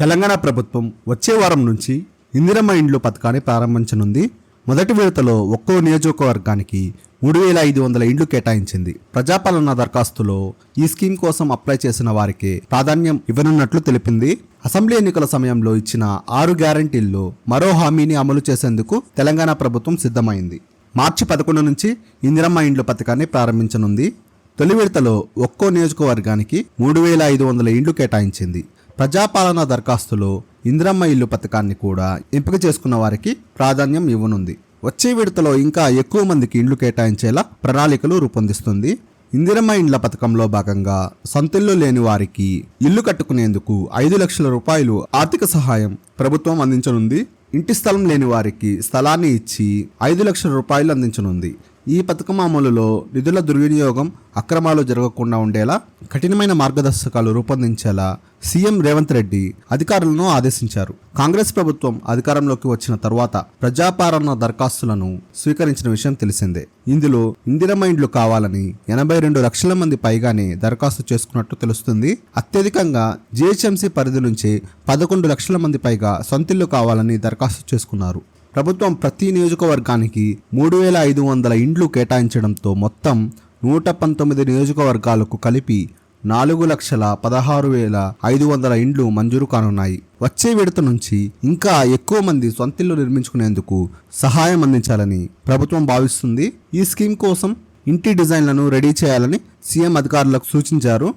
తెలంగాణ ప్రభుత్వం వచ్చే వారం నుంచి ఇందిరమ్మ ఇండ్లు పథకాన్ని ప్రారంభించనుంది. మొదటి విడతలో ఒక్కో నియోజకవర్గానికి మూడు వేల ఐదు వందల ఇండ్లు కేటాయించింది. ప్రజాపాలన దరఖాస్తులో ఈ స్కీమ్ కోసం అప్లై చేసిన వారికి ప్రాధాన్యం ఇవ్వనున్నట్లు తెలిపింది. అసెంబ్లీ ఎన్నికల సమయంలో ఇచ్చిన ఆరు గ్యారంటీల్లో మరో హామీని అమలు చేసేందుకు తెలంగాణ ప్రభుత్వం సిద్ధమైంది. మార్చి పదకొండు నుంచి ఇందిరమ్మ ఇండ్లు పథకాన్ని ప్రారంభించనుంది. తొలి విడతలో ఒక్కో నియోజకవర్గానికి మూడు వేల ఐదు వందల ఇండ్లు కేటాయించింది. ప్రజాపాలన దరఖాస్తులో ఇందిరమ్మ ఇల్లు పథకాన్ని కూడా ఎంపిక చేసుకున్న వారికి ప్రాధాన్యం ఇవ్వనుంది. వచ్చే విడతలో ఇంకా ఎక్కువ మందికి ఇండ్లు కేటాయించేలా ప్రణాళికలు రూపొందిస్తుంది. ఇందిరమ్మ ఇండ్ల పథకంలో భాగంగా సొంతిల్లు లేని వారికి ఇల్లు కట్టుకునేందుకు ఐదు లక్షల రూపాయలు ఆర్థిక సహాయం ప్రభుత్వం అందించనుంది. ఇంటి స్థలం లేని వారికి స్థలాన్ని ఇచ్చి ఐదు లక్షల రూపాయలు అందించనుంది. ఈ పథకం అమలులో నిధుల దుర్వినియోగం అక్రమాలు జరగకుండా ఉండేలా కఠినమైన మార్గదర్శకాలు రూపొందించేలా సీఎం రేవంత్ రెడ్డి అధికారులను ఆదేశించారు. కాంగ్రెస్ ప్రభుత్వం అధికారంలోకి వచ్చిన తర్వాత ప్రజాపాలన దరఖాస్తులను స్వీకరించిన విషయం తెలిసిందే. ఇందులో ఇందిరమ్మ ఇండ్లు కావాలని ఎనభై రెండు లక్షల మంది పైగానే దరఖాస్తు చేసుకున్నట్టు తెలుస్తుంది. అత్యధికంగా జిహెచ్ఎంసీ పరిధి నుంచి పదకొండు లక్షల మంది పైగా సొంతిల్లు కావాలని దరఖాస్తు చేసుకున్నారు. ప్రభుత్వం ప్రతి నియోజకవర్గానికి మూడు వేల ఐదు వందల ఇండ్లు కేటాయించడంతో మొత్తం నూట పంతొమ్మిది నియోజకవర్గాలకు కలిపి నాలుగు లక్షల పదహారు వేల ఐదు వందల ఇండ్లు మంజూరు కానున్నాయి. వచ్చే విడత నుంచి ఇంకా ఎక్కువ మంది సొంతిల్లు నిర్మించుకునేందుకు సహాయం అందించాలని ప్రభుత్వం భావిస్తుంది. ఈ స్కీమ్ కోసం ఇంటి డిజైన్లను రెడీ చేయాలని సీఎం అధికారులకు సూచించారు.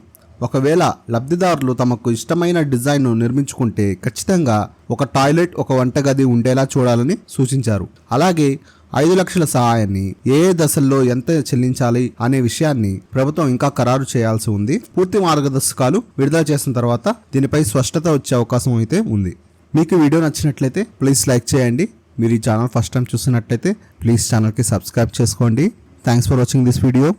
ఒకవేళ లబ్ధిదారులు తమకు ఇష్టమైన డిజైన్ను నిర్మించుకుంటే ఖచ్చితంగా ఒక టాయిలెట్ ఒక వంటగది ఉండేలా చూడాలని సూచించారు. అలాగే ఐదు లక్షల సహాయాన్ని ఏ ఏ దశల్లో ఎంత చెల్లించాలి అనే విషయాన్ని ప్రభుత్వం ఇంకా ఖరారు చేయాల్సి ఉంది. పూర్తి మార్గదర్శకాలు విడుదల చేసిన తర్వాత దీనిపై స్పష్టత వచ్చే అవకాశం అయితే ఉంది. మీకు వీడియో నచ్చినట్లయితే ప్లీజ్ లైక్ చేయండి. మీరు ఈ ఛానల్ ఫస్ట్ టైం చూసినట్లయితే ప్లీజ్ ఛానల్కి సబ్స్క్రైబ్ చేసుకోండి. Thanks for watching this video.